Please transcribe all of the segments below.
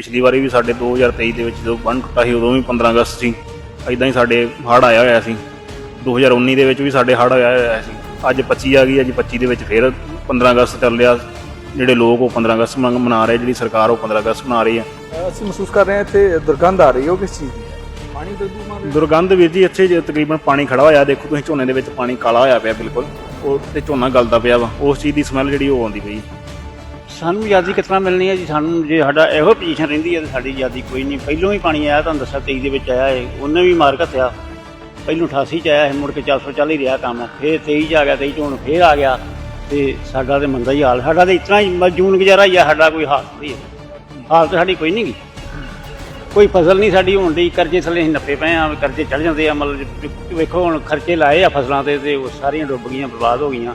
ਪਿਛਲੀ ਵਾਰੀ ਵੀ ਸਾਡੇ 2023 ਦੇ ਵਿੱਚ ਜਦੋਂ ਬੰਨ ਟੁੱਟਾ ਸੀ ਉਦੋਂ ਵੀ 15 ਅਗਸਤ ਸੀ। ਐਦਾਂ ਹੀ ਸਾਡੇ ਹੜ੍ਹ ਆਇਆ ਹੋਇਆ ਸੀ। 2019 ਦੇ ਵਿੱਚ ਵੀ ਸਾਡੇ ਹੜ੍ਹ ਆਇਆ ਹੋਇਆ ਸੀ। ਅੱਜ 25 ਆ ਗਈ ਅੱਜ 25 ਦੇ ਵਿੱਚ ਫਿਰ 15 ਅਗਸਤ ਚੱਲ ਰਿਹਾ। ਜਿਹੜੇ ਲੋਕ ਉਹ 15 ਅਗਸਤ ਮਨਾ ਰਹੇ ਜਿਹੜੀ ਸਰਕਾਰ ਉਹ 15 ਅਗਸਤ ਮਨਾ ਰਹੀ ਹੈ। ਅਸੀਂ ਮਹਿਸੂਸ ਕਰ ਰਹੇ ਹਾਂ ਇੱਥੇ ਦੁਰਗੰਧ ਆ ਰਹੀ ਹੈ ਉਹ ਕਿਸ ਚੀਜ਼ ਦੀ? ਪਾਣੀ ਰਿਹਾ ਦੁਰਗੰਧ ਵੀਰ ਜੀ ਇੱਥੇ ਜੇ ਤਕਰੀਬਨ ਪਾਣੀ ਖੜਾ ਹੋਇਆ ਦੇਖੋ ਤੁਸੀਂ ਝੋਨੇ ਦੇ ਵਿੱਚ ਪਾਣੀ ਕਾਲਾ ਹੋਇਆ ਪਿਆ ਬਿਲਕੁਲ। ਉਹ ਤੇ ਝੋਨਾ ਗਲਦਾ ਪਿਆ ਵਾ। ਉਸ ਚੀਜ਼ ਦੀ ਸਮੈਲ ਜਿਹੜੀ ਉਹ ਆਉਂਦੀ ਪਈ। ਸਾਨੂੰ ਆਜ਼ਾਦੀ ਕਿਤਨਾ ਮਿਲਣੀ ਹੈ ਜੀ? ਸਾਨੂੰ ਜੇ ਸਾਡਾ ਇਹੋ ਪੋਜੀਸ਼ਨ ਰਹਿੰਦੀ ਹੈ ਤਾਂ ਸਾਡੀ ਆਜ਼ਾਦੀ ਕੋਈ ਨਹੀਂ। ਪਹਿਲੋਂ ਹੀ ਪਾਣੀ ਆਇਆ, ਤੁਹਾਨੂੰ ਦੱਸਿਆ 23 ਦੇ ਵਿੱਚ ਆਇਆ ਹੈ ਉਹਨੇ ਵੀ ਮਾਰ ਘੱਤਿਆ ਪਹਿਲੋਂ 88 ਚ ਆਇਆ ਹੈ ਮੁੜ ਕੇ 400 ਚੱਲ ਹੀ ਰਿਹਾ ਕੰਮ। ਫਿਰ 23 ਚ ਆ ਗਿਆ 23 ਚ ਹੁਣ ਫਿਰ ਆ ਗਿਆ। ਤੇ ਸਾਡਾ ਤੇ ਮੰਦਾ ਹੀ ਹਾਲ। ਸਾਡਾ ਤੇ ਇਤਨਾ ਹੀ ਮਜੂਨ ਗੁਜ਼ਾਰਾ ਹੀ ਆ, ਸਾਡਾ ਕੋਈ ਹਾਲ ਨਹੀਂ ਹੈ। ਹਾਲਤ ਸਾਡੀ ਕੋਈ ਨਹੀਂ ਗੀ। ਕੋਈ ਫਸਲ ਨਹੀਂ ਸਾਡੀ ਹੋਣ ਦੀ ਕਰਜ਼ੇ ਥੱਲੇ ਅਸੀਂ ਨੱਪੇ ਪਏ ਆ ਕਰਜ਼ੇ ਚੜ ਜਾਂਦੇ ਆ। ਮਤਲਬ ਵੇਖੋ ਹੁਣ ਖਰਚੇ ਲਾਏ ਆ ਫਸਲਾਂ ਤੇ ਤੇ ਉਹ ਸਾਰੀਆਂ ਡੁੱਬ ਗਈਆਂ, ਬਰਬਾਦ ਹੋ ਗਈਆਂ।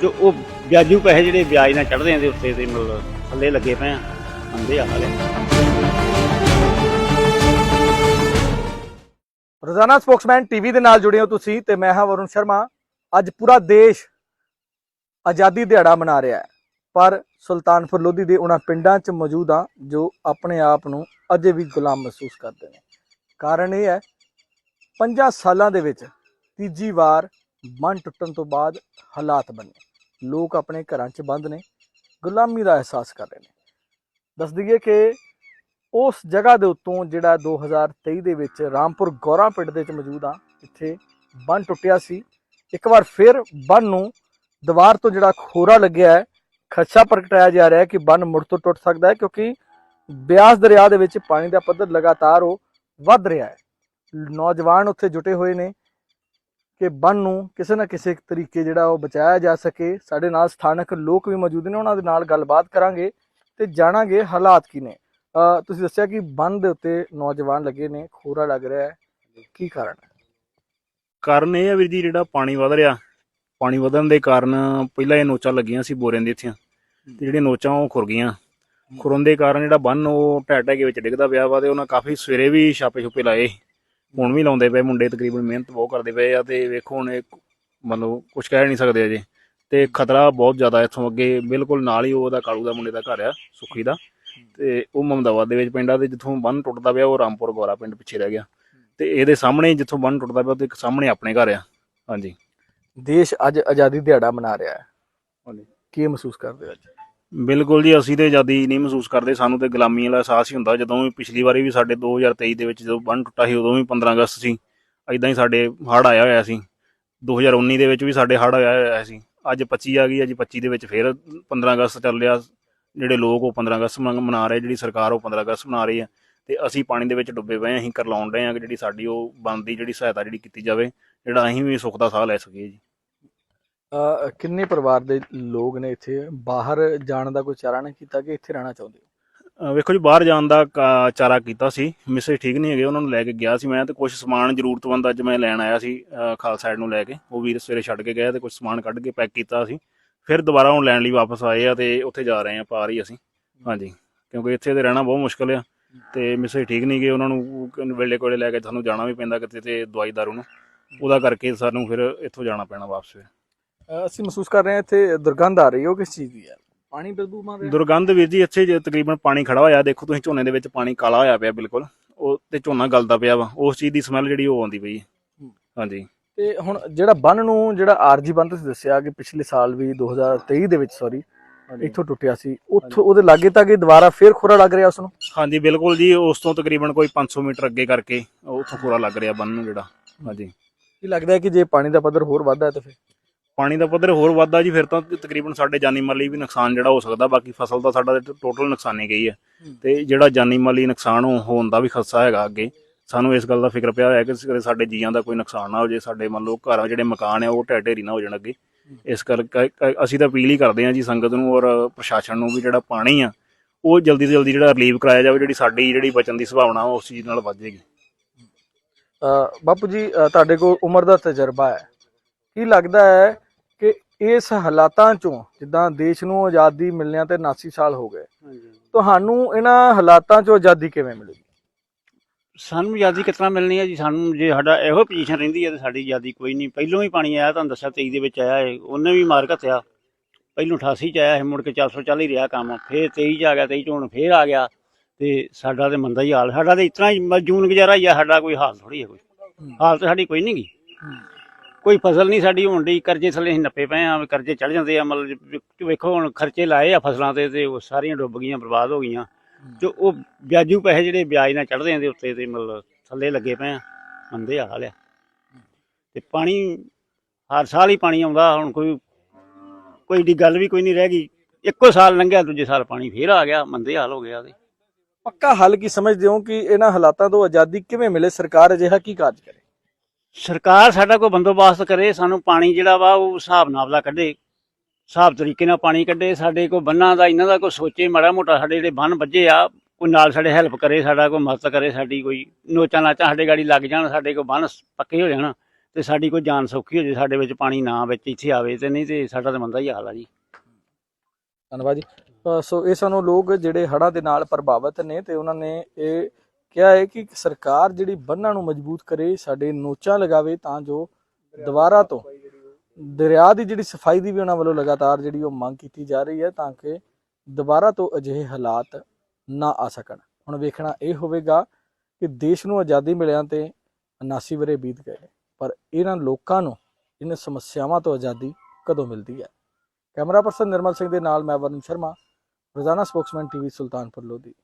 ਤੇ ਉਹ ਵਿਆਜੂ ਪੈਸੇ ਜਿਹੜੇ ਵਿਆਜ ਨਾਲ ਚੜਦੇ ਆ ਦੇ ਉੱਤੇ ਤੇ ਮਤਲਬ ਥੱਲੇ ਲੱਗੇ ਪਏ ਆ ਆ ਹਾਲੇ। ਰੋਜ਼ਾਨਾ ਸਪੋਕਸਮੈਨ ਟੀਵੀ ਦੇ ਨਾਲ ਜੁੜੇ ਹੋ ਤੁਸੀਂ ਤੇ ਮੈਂ ਹਾਂ ਵਰੁਣ ਸ਼ਰਮਾ। ਅੱਜ ਪੂਰਾ ਦੇਸ਼ ਆਜ਼ਾਦੀ ਦਿਹਾੜਾ ਮਨਾ ਰਿਹਾ ਹੈ, ਪਰ ਸੁਲਤਾਨਪੁਰ ਲੋਧੀ ਦੇ ਉਹਨਾਂ ਪਿੰਡਾਂ 'ਚ ਮੌਜੂਦ ਆ ਜੋ ਆਪਣੇ ਆਪ ਨੂੰ ਅਜੇ ਵੀ ਗੁਲਾਮ ਮਹਿਸੂਸ ਕਰਦੇ ਨੇ। ਕਾਰਨ ਇਹ ਹੈ 50 ਸਾਲਾਂ ਦੇ ਵਿੱਚ ਤੀਜੀ ਵਾਰ ਮਨ ਟੁੱਟਣ ਤੋਂ ਬਾਅਦ ਹਾਲਾਤ ਬਣੇ। ਲੋਕ ਆਪਣੇ ਘਰਾਂ 'ਚ ਬੰਦ ਨੇ, ਗੁਲਾਮੀ ਦਾ ਅਹਿਸਾਸ ਕਰ ਰਹੇ ਨੇ। ਦੱਸ ਦਈਏ ਕਿ ਉਸ ਜਗ੍ਹਾ ਦੇ ਉੱਤੋਂ ਜਿਹੜਾ 2023 ਦੇ ਵਿੱਚ ਰਾਮਪੁਰ ਗੌਰਾ ਪਿੰਡ ਦੇ ਵਿੱਚ ਮੌਜੂਦ ਆ, ਇੱਥੇ ਬੰਨ ਟੁੱਟਿਆ ਸੀ। ਇੱਕ ਵਾਰ ਫਿਰ ਬੰਨ ਨੂੰ ਦੀਵਾਰ ਤੋਂ ਜਿਹੜਾ ਖੋਰਾ ਲੱਗਿਆ ਹੈ, ਖਦਸ਼ਾ ਪ੍ਰਗਟਾਇਆ ਜਾ ਰਿਹਾ ਹੈ ਕਿ ਬੰਨ ਮੁੜ ਤੋਂ ਟੁੱਟ ਸਕਦਾ ਹੈ ਕਿਉਂਕਿ ਬਿਆਸ ਦਰਿਆ ਦੇ ਵਿੱਚ ਪਾਣੀ ਦਾ ਪੱਧਰ ਲਗਾਤਾਰ ਉਹ ਵੱਧ ਰਿਹਾ ਹੈ। ਨੌਜਵਾਨ ਉੱਥੇ ਜੁਟੇ ਹੋਏ ਨੇ ਕਿ ਬੰਨ ਨੂੰ ਕਿਸੇ ਨਾ ਕਿਸੇ ਤਰੀਕੇ ਜਿਹੜਾ ਉਹ ਬਚਾਇਆ ਜਾ ਸਕੇ। ਸਾਡੇ ਨਾਲ ਸਥਾਨਕ ਲੋਕ ਵੀ ਮੌਜੂਦ ਨੇ, ਉਹਨਾਂ ਦੇ ਨਾਲ ਗੱਲਬਾਤ ਕਰਾਂਗੇ ਤੇ ਜਾਣਾਂਗੇ ਹਾਲਾਤ ਕੀ ਨੇ। ਤੁਸੀਂ ਦੱਸਿਆ ਕਿ ਬੰਨ ਦੇ ਉੱਤੇ ਨੌਜਵਾਨ ਲੱਗੇ ਨੇ, ਖੋਰਾ ਲੱਗ ਰਿਹਾ ਹੈ। ਕੀ ਕਾਰਨ ਹੈ? ਕਾਰਨ ਇਹ ਹੈ ਵੀਰ ਜੀ, ਜਿਹੜਾ ਪਾਣੀ ਵਧ ਰਿਹਾ, ਪਾਣੀ ਵਧਣ ਦੇ ਕਾਰਨ ਪਹਿਲਾਂ ਇਹ ਨੋਚਾਂ ਲੱਗੀਆਂ ਸੀ ਬੋਰਿਆਂ ਦੇ ਇੱਥੇ। ਤੇ ਜਿਹੜੀਆਂ ਨੋਚਾਂ ਉਹ ਖੁਰ ਗਈਆਂ। ਖੁਰਨ ਦੇ ਕਾਰਨ ਜਿਹੜਾ ਬੰਨ ਉਹ ਢਹਿ ਢਹਿ ਕੇ ਵਿੱਚ ਡਿੱਗਦਾ ਪਿਆ ਵਾ ਤੇ ਉਹਨਾਂ ਕਾਫੀ ਸਵੇਰੇ ਵੀ ਛਾਪੇ ਛੁਪੇ ਲਾਏ। ਹੁਣ ਵੀ ਲਾਉਂਦੇ ਪਏ ਮੁੰਡੇ ਤਕਰੀਬਨ ਮਿਹਨਤ ਬਹੁਤ ਕਰਦੇ ਪਏ ਆ ਤੇ ਵੇਖੋ ਹੁਣ ਇਹ ਮਤਲਬ ਕੁਝ ਕਹਿ ਨਹੀਂ ਸਕਦੇ ਅਜੇ। ਤੇ ਖਤਰਾ ਬਹੁਤ ਜ਼ਿਆਦਾ ਇੱਥੋਂ ਅੱਗੇ ਬਿਲਕੁਲ ਨਾਲ ਹੀ ਉਹਦਾ ਕਾਲੂ ਦਾ ਮੁੰਡੇ ਦਾ ਘਰ ਆ ਸੁੱਖੀ ਦਾ। ਤੇ ਉਹ ਮਮਦਾਬਾਦ ਦੇ ਵਿੱਚ ਪਿੰਡਾਂ ਦੇ ਜਿੱਥੋਂ ਬੰਨ ਟੁੱਟਦਾ ਪਿਆ ਉਹ ਰਾਮਪੁਰ ਗੋਰਾ ਪਿੰਡ ਪਿੱਛੇ ਰਹਿ ਗਿਆ। ਤੇ ਇਹਦੇ ਸਾਹਮਣੇ ਜਿੱਥੋਂ ਬੰਨ ਟੁੱਟਦਾ ਪਿਆ ਤੇ ਇੱਕ ਸਾਹਮਣੇ ਆਪਣੇ ਘਰ ਆ। ਹਾਂਜੀ। ਦੇਸ਼ ਅੱਜ ਆਜ਼ਾਦੀ ਦਿਹਾੜਾ ਮਨਾ ਰਿਹਾ ਹੈ। ਹਾਂਜੀ। ਕੀ ਮਹਿਸੂਸ ਕਰਦੇ ਹੋ ਅੱਜ? ਬਿਲਕੁਲ ਜੀ, ਅਸੀਂ ਤੇ ਆਜ਼ਾਦੀ ਨਹੀਂ ਮਹਿਸੂਸ ਕਰਦੇ। ਸਾਨੂੰ ਤੇ ਗੁਲਾਮੀ ਵਾਲਾ ਅਹਿਸਾਸ ਹੀ ਹੁੰਦਾ। ਜਦੋਂ ਵੀ ਪਿਛਲੀ ਵਾਰੀ ਵੀ ਸਾਡੇ 2023 ਦੇ ਵਿੱਚ ਜਦੋਂ ਬੰਨ ਟੁੱਟਾ ਸੀ, ਉਦੋਂ ਵੀ 15 ਅਗਸਤ ਸੀ। ਐਦਾਂ ਹੀ ਸਾਡੇ ਹੜ੍ਹ ਆਇਆ ਹੋਇਆ ਸੀ। 2019 ਦੇ ਵਿੱਚ ਵੀ ਸਾਡੇ ਹੜ੍ਹ ਆਇਆ ਹੋਇਆ ਸੀ। ਅੱਜ 25 ਆ ਗਈ, ਅੱਜ 25 ਦੇ ਵਿੱਚ ਫਿਰ 15 ਅਗਸਤ ਚੱਲ ਰਿਹਾ। ਜਿਹੜੇ ਲੋਕ ਉਹ 15 ਅਗਸਤ ਮੰਗ- ਮਨਾ ਰਹੇ, ਜਿਹੜੀ ਸਰਕਾਰ ਉਹ 15 ਅਗਸਤ ਮਨਾ ਰਹੀ ਹੈ। ਤੇ ਅਸੀਂ ਪਾਣੀ ਦੇ ਵਿੱਚ ਡੁੱਬੇ ਪਏ ਹਾਂ, ਅਸੀਂ ਕਰਲਾਉਣ ਰਹੇ ਹਾਂ ਕਿ ਜਿਹੜੀ ਸਾਡੀ ਉਹ ਬਣਦੀ, ਜਿਹੜੀ ਸਹਾਇਤਾ ਜਿਹੜੀ ਕੀਤੀ ਜਾਵੇ, ਜਿਹੜਾ ਅਸੀਂ ਵੀ ਸੁੱਖ ਦਾ ਸਾਹ ਲੈ ਸਕੀਏ ਜੀ। ਕਿੰਨੇ ਪਰਿਵਾਰ ਦੇ ਲੋਕ ਨੇ ਇੱਥੇ? ਬਾਹਰ ਜਾਣ ਦਾ ਕੋਈ ਚਾਰਾ ਨਹੀਂ ਕੀਤਾ ਕਿ ਇੱਥੇ ਰਹਿਣਾ ਚਾਹੁੰਦੇ ਹੋ? ਵੇਖੋ ਜੀ, ਬਾਹਰ ਜਾਣ ਦਾ ਕਾ- ਚਾਰਾ ਕੀਤਾ ਸੀ। ਮਿਸੇ ਠੀਕ ਨਹੀਂ ਹੈਗੇ, ਉਹਨਾਂ ਨੂੰ ਲੈ ਕੇ ਗਿਆ ਸੀ ਮੈਂ ਤੇ ਕੁਝ ਸਮਾਨ ਜ਼ਰੂਰਤਮੰਦ ਅੱਜ ਮੈਂ ਲੈਣ ਆਇਆ ਸੀ, ਅਹ, ਖਾਲਸਾ ਸਾਈਡ ਨੂੰ ਲੈ ਕੇ। ਉਹ ਵੀਰ ਸਵੇਰੇ ਛੱਡ ਕੇ ਗਿਆ ਤੇ ਕੁਝ ਸਮਾਨ ਕੱਢ ਕੇ ਪੈਕ ਕੀਤਾ ਸੀ। ਫਿਰ ਦੁਬਾਰਾ ਹੁਣ ਲੈਣ ਲਈ ਵਾਪਸ ਆਏ ਆ ਤੇ ਉੱਥੇ ਜਾ ਰਹੇ ਆ ਪਾਰ ਹੀ ਅਸੀਂ। ਹਾਂਜੀ, ਕਿਉਂਕਿ ਇੱਥੇ ਤੇ ਰਹਿਣਾ ਬਹੁਤ ਮੁਸ਼ਕਲ ਆ ਤੇ ਮਿਸੇ ਠੀਕ ਨਹੀਂ ਗਏ ਉਹਨਾਂ ਨੂੰ ਵੇਲੇ ਕੋਲੇ ਲੈ ਕੇ ਸਾਨੂੰ ਜਾਣਾ ਵੀ ਪੈਂਦਾ ਕਿਤੇ ਤੇ ਦਵਾਈ ਦਾਰੂ ਨੂੰ। ਉਹਦਾ ਕਰਕੇ ਸਾਨੂੰ ਫਿਰ ਇੱਥੋਂ ਜਾਣਾ ਪੈਣਾ ਵਾਪਸ ਫਿਰ। ਅਸੀਂ ਮਹਿਸੂਸ ਕਰ ਰਹੇ ਹਾਂ ਇੱਥੇ ਦੁਰਗੰਧ ਆ ਰਹੀ ਹੈ ਉਹ ਕਿਸ ਚੀਜ਼ ਦੀ ਹੈ? ਪਾਣੀ ਬਦਬੂ ਮਾਰ ਰਿਹਾ ਦੁਰਗੰਧ ਵੀਰ ਜੀ ਇੱਥੇ ਜੇ ਤਕਰੀਬਨ ਪਾਣੀ ਖੜਾ ਹੋਇਆ ਦੇਖੋ ਤੁਸੀਂ ਝੋਨੇ ਦੇ ਵਿੱਚ ਪਾਣੀ ਕਾਲਾ ਹੋਇਆ ਪਿਆ ਬਿਲਕੁਲ। ਉਹ ਤੇ ਝੋਨਾ ਗਲਦਾ ਪਿਆ ਵਾ। ਉਸ ਚੀਜ਼ ਦੀ ਸਮੈਲ ਜਿਹੜੀ ਉਹ ਆਉਂਦੀ ਪਈ ਹੈ। ਹਾਂਜੀ। ਤੇ ਹੁਣ ਜਿਹੜਾ ਬੰਨ ਨੂੰ ਜਿਹੜਾ ਆਰਜੀ ਬੰਨ ਤੁਸੀਂ ਦੱਸਿਆ ਕਿ ਪਿਛਲੇ ਸਾਲ ਵੀ 2023 ਦੇ ਵਿੱਚ ਸੌਰੀ ਇੱਥੋਂ ਟੁੱਟਿਆ ਸੀ। ਉੱਥੋਂ ਉਹਦੇ ਲਾਗੇ ਤੱਕ ਦੁਬਾਰਾ ਫੇਰ ਖੋਰਾ ਲੱਗ ਰਿਹਾ ਉਸ ਨੂੰ ਹਾਂਜੀ ਬਿਲਕੁਲ ਜੀ ਉਸ ਤੋਂ ਤਕਰੀਬਨ ਕੋਈ 500 ਮੀਟਰ ਅੱਗੇ ਕਰਕੇ ਉੱਥੋਂ ਪੂਰਾ ਲੱਗ ਰਿਹਾ ਬੰਨ ਨੂੰ ਜਿਹੜਾ। ਹਾਂਜੀ। ਕੀ ਲੱਗਦਾ ਹੈ ਕਿ ਜੇ ਪਾਣੀ ਦਾ ਪੱਧਰ ਹੋਰ ਵੱਧਦਾ ਹੈ ਤਾਂ ਫਿਰ? ਪਾਣੀ ਦਾ ਪੱਧਰ ਹੋਰ ਵੱਧਦਾ ਜੀ ਫਿਰ ਤਾਂ ਤਕਰੀਬਨ ਸਾਡੇ ਜਾਨੀ ਮਾਲੀ ਵੀ ਨੁਕਸਾਨ ਜਿਹੜਾ ਹੋ ਸਕਦਾ ਬਾਕੀ ਫਸਲ ਤਾਂ ਸਾਡਾ ਟੋਟਲ ਨੁਕਸਾਨੀ ਗਈ ਹੈ। ਹੂੰ। ਤੇ ਜਿਹੜਾ ਜਾਨੀ ਮਾਲੀ ਨੁਕਸਾਨ ਹੋ- ਹੋਣ ਦਾ ਵੀ ਖਦਸ਼ਾ ਹੈਗਾ ਅੱਗੇ ਸਾਨੂੰ ਇਸ ਗੱਲ ਦਾ ਫਿਕਰ ਪਿਆ ਹੋਇਆ ਕਿ ਸਾਡੇ ਜੀਆਂ ਦਾ ਕੋਈ ਨੁਕਸਾਨ ਨਾ ਹੋ ਜੇ ਸਾਡੇ ਮੰਨ ਲਓ ਘਰਾਂ ਜਿਹੜੇ ਮਕਾਨ ਆ ਉਹ ਢਹਿ ਢੇਰੀ ਨਾ ਹੋ ਜਾਣ ਅੱਗੇ। ਇਸ ਕਰਕੇ ਅਸੀਂ ਤਾਂ ਅਪੀਲ ਹੀ ਕਰਦੇ ਹਾਂ ਜੀ ਸੰਗਤ ਨੂੰ ਔਰ ਪ੍ਰਸ਼ਾਸਨ ਨੂੰ ਵੀ ਜਿਹੜਾ ਪਾਣੀ ਆ ਉਹ ਜਲਦੀ ਤੋਂ ਜਲਦੀ ਜਿਹੜਾ ਰਿਲੀਵ ਕਰਾਇਆ ਜਾਵੇ ਜਿਹੜੀ ਸਾਡੀ ਜਿਹੜੀ ਬਚਣ ਦੀ ਸੰਭਾਵਨਾ ਉਸ ਚੀਜ਼ ਨਾਲ ਵੱਧ ਜਾਏਗੀ। ਬਾਪੂ ਜੀ ਤੁਹਾਡੇ ਕੋਲ ਉਮਰ ਦਾ ਤਜਰਬਾ ਹੈ। ਕੀ ਲੱਗਦਾ ਹੈ ਕਿ ਇਸ ਹਾਲਾਤਾਂ ਚੋਂ ਜਿੱਦਾਂ ਦੇਸ਼ ਨੂੰ ਆਜ਼ਾਦੀ ਮਿਲਣਿਆਂ ਤੇ 79 ਸਾਲ ਹੋ ਗਏ ਤੁਹਾਨੂੰ ਇਹਨਾਂ ਹਾਲਾਤਾਂ ਚੋਂ ਆਜ਼ਾਦੀ ਕਿਵੇਂ ਮਿਲੇਗੀ ਸਾਨੂੰ ਆਜ਼ਾਦੀ ਕਿਤਨਾ ਮਿਲਣੀ ਹੈ ਜੀ? ਸਾਨੂੰ ਜੇ ਸਾਡਾ ਇਹੋ ਪੋਜੀਸ਼ਨ ਰਹਿੰਦੀ ਹੈ ਤਾਂ ਸਾਡੀ ਆਜ਼ਾਦੀ ਕੋਈ ਨਹੀਂ। ਪਹਿਲੋਂ ਹੀ ਪਾਣੀ ਆਇਆ ਤੁਹਾਨੂੰ ਦੱਸਿਆ 23 ਦੇ ਵਿੱਚ ਆਇਆ ਹੈ ਉਹਨੇ ਵੀ ਮਾਰ ਘੱਤਿਆ। ਪਹਿਲੋਂ 88 ਚ ਆਇਆ ਹੈ ਮੁੜ ਕੇ 400 ਚੱਲ ਹੀ ਰਿਹਾ ਕੰਮ। ਫਿਰ 23 ਚ ਆ ਗਿਆ 23 ਚ ਹੁਣ ਫਿਰ ਆ ਗਿਆ। ਤੇ ਸਾਡਾ ਤੇ ਮੰਦਾ ਹੀ ਹਾਲ। ਸਾਡਾ ਤੇ ਇਤਨਾ ਹੀ ਮ- ਜੂਨ ਗੁਜ਼ਾਰਾ ਹੀ ਆ। ਸਾਡਾ ਕੋਈ ਹਾਲ ਥੋੜੀ ਹੈ ਕੋਈ। ਹਾਲਤ ਸਾਡੀ ਕੋਈ ਨਹੀਂ ਗੀ। ਕੋਈ ਫਸਲ ਨਹੀਂ ਸਾਡੀ ਹੋਣ ਦੀ ਕਰਜ਼ੇ ਥੱਲੇ ਅਸੀਂ ਨੱਪੇ ਪਏ ਆ ਕਰਜ਼ੇ ਚੜ ਜਾਂਦੇ ਆ, ਮਤਲਬ ਵੇਖੋ ਹੁਣ ਖਰਚੇ ਲਾਏ ਆ ਫਸਲਾਂ ਤੇ ਤੇ ਉਹ ਸਾਰੀਆਂ ਡੁੱਬ ਗਈਆਂ, ਬਰਬਾਦ ਹੋ ਗਈਆਂ। ਤੇ ਉਹ ਵਿਆਜੂ ਪੈਸੇ ਜਿਹੜੇ ਵਿਆਜ ਨਾਲ ਚੜਦੇ ਆ ਉੱਤੇ ਤੇ ਮਤਲਬ ਥੱਲੇ ਲੱਗੇ ਪਏ ਆ, ਮੰਦੇ ਹਾਲ ਆ। ਤੇ ਪਾਣੀ, ਹਰ ਸਾਲ ਹੀ ਪਾਣੀ ਆਉਂਦਾ, ਹੁਣ ਕੋਈ ਕੋਈ ਦੀ ਗੱਲ ਵੀ ਕੋਈ ਨਹੀਂ ਰਹਿ ਗਈ। ਇੱਕੋ ਸਾਲ ਲੰਘਿਆ, ਦੂਜੇ ਸਾਲ ਪਾਣੀ ਫੇਰ ਆ ਗਿਆ, ਮੰਦੇ ਹਾਲ ਹੋ ਗਿਆ ਉਹਦੇ ਪੱਕਾ ਹੱਲ ਕੀ ਸਮਝਦੇ ਹੋ ਕਿ ਇਹਨਾਂ ਹਾਲਾਤਾਂ ਤੋਂ ਆਜ਼ਾਦੀ ਕਿਵੇਂ ਮਿਲੇ? ਸਰਕਾਰ ਅਜਿਹਾ ਕੀ ਕਾਰਜ ਕਰੇ? ਸਰਕਾਰ ਸਾਡਾ ਕੋਈ ਬੰਦੋਬਸਤ ਕਰੇ, ਸਾਨੂੰ ਪਾਣੀ ਜਿਹੜਾ ਵਾ ਉਹ ਹਿਸਾਬ ਨਾਲ ਦਾ ਕੱਢੇ, ਹਿਸਾਬ ਤਰੀਕੇ ਨਾਲ ਪਾਣੀ ਕੱਢੇ, ਸਾਡੇ ਕੋਈ ਬੰਨਾਂ ਦਾ, ਇਹਨਾਂ ਦਾ ਕੋਈ ਸੋਚੇ, ਮਾੜਾ ਮੋਟਾ ਸਾਡੇ ਜਿਹੜੇ ਬੰਨ ਵੱਜੇ ਆ ਕੋਈ ਨਾਲ ਸਾਡੇ ਹੈਲਪ ਕਰੇ, ਸਾਡਾ ਕੋਈ ਮਦਦ ਕਰੇ, ਸਾਡੀ ਕੋਈ ਨੋਚਾਂ ਨਾਚਾਂ ਸਾਡੇ ਗਾੜੀ ਲੱਗ ਜਾਣ, ਸਾਡੇ ਕੋਈ ਬੰਨ ਪੱਕੇ ਹੋ ਜਾਣ, ਤੇ ਸਾਡੀ ਕੋਈ ਜਾਨ ਸੌਖੀ ਹੋ ਜੇ, ਸਾਡੇ ਵਿੱਚ ਪਾਣੀ ਨਾ ਵਿੱਚ ਇੱਥੇ ਆਵੇ ਤੇ ਨਹੀਂ ਤੇ ਸਾਡਾ ਤਾਂ ਮੰਦਾ ਹੀ ਹਾਲ ਆ ਜੀ। ਧੰਨਵਾਦ ਜੀ। ਸੋ ਇਹ ਸਾਨੂੰ ਲੋਕ ਜਿਹੜੇ ਹੜ੍ਹਾਂ ਦੇ ਨਾਲ ਪ੍ਰਭਾਵਿਤ ਨੇ ਤੇ ਉਹਨਾਂ ਨੇ ਇਹ ਕਿਹਾ ਹੈ ਕਿ ਸਰਕਾਰ ਜਿਹੜੀ ਬੰਨਾਂ ਨੂੰ ਮਜ਼ਬੂਤ ਕਰੇ, ਸਾਡੇ ਨੋਚਾਂ ਲਗਾਵੇ ਤਾਂ ਜੋ ਦੁਬਾਰਾ ਤੋਂ ਦਰਿਆ ਦੀ ਜਿਹੜੀ ਸਫ਼ਾਈ ਦੀ ਵੀ ਉਹਨਾਂ ਵੱਲੋਂ ਲਗਾਤਾਰ ਜਿਹੜੀ ਉਹ ਮੰਗ ਕੀਤੀ ਜਾ ਰਹੀ ਹੈ ਤਾਂ ਕਿ ਦੁਬਾਰਾ ਤੋਂ ਅਜਿਹੇ ਹਾਲਾਤ ਨਾ ਆ ਸਕਣ। ਹੁਣ ਵੇਖਣਾ ਇਹ ਹੋਵੇਗਾ ਕਿ ਦੇਸ਼ ਨੂੰ ਆਜ਼ਾਦੀ ਮਿਲਿਆਂ ਤੇ 79 ਵਰੇ ਬੀਤ ਗਏ, ਪਰ ਇਹਨਾਂ ਲੋਕਾਂ ਨੂੰ ਇਹਨਾਂ ਸਮੱਸਿਆਵਾਂ ਤੋਂ ਆਜ਼ਾਦੀ ਕਦੋਂ ਮਿਲਦੀ ਹੈ? ਕੈਮਰਾ ਪਰਸਨ ਨਿਰਮਲ ਸਿੰਘ ਦੇ ਨਾਲ ਮੈਂ ਵਰਨ ਸ਼ਰਮਾ, ਰੋਜ਼ਾਨਾ ਸਪੋਕਸਮੈਨ ਟੀਵੀ ਸੁਲਤਾਨਪੁਰ ਲੋਧੀ।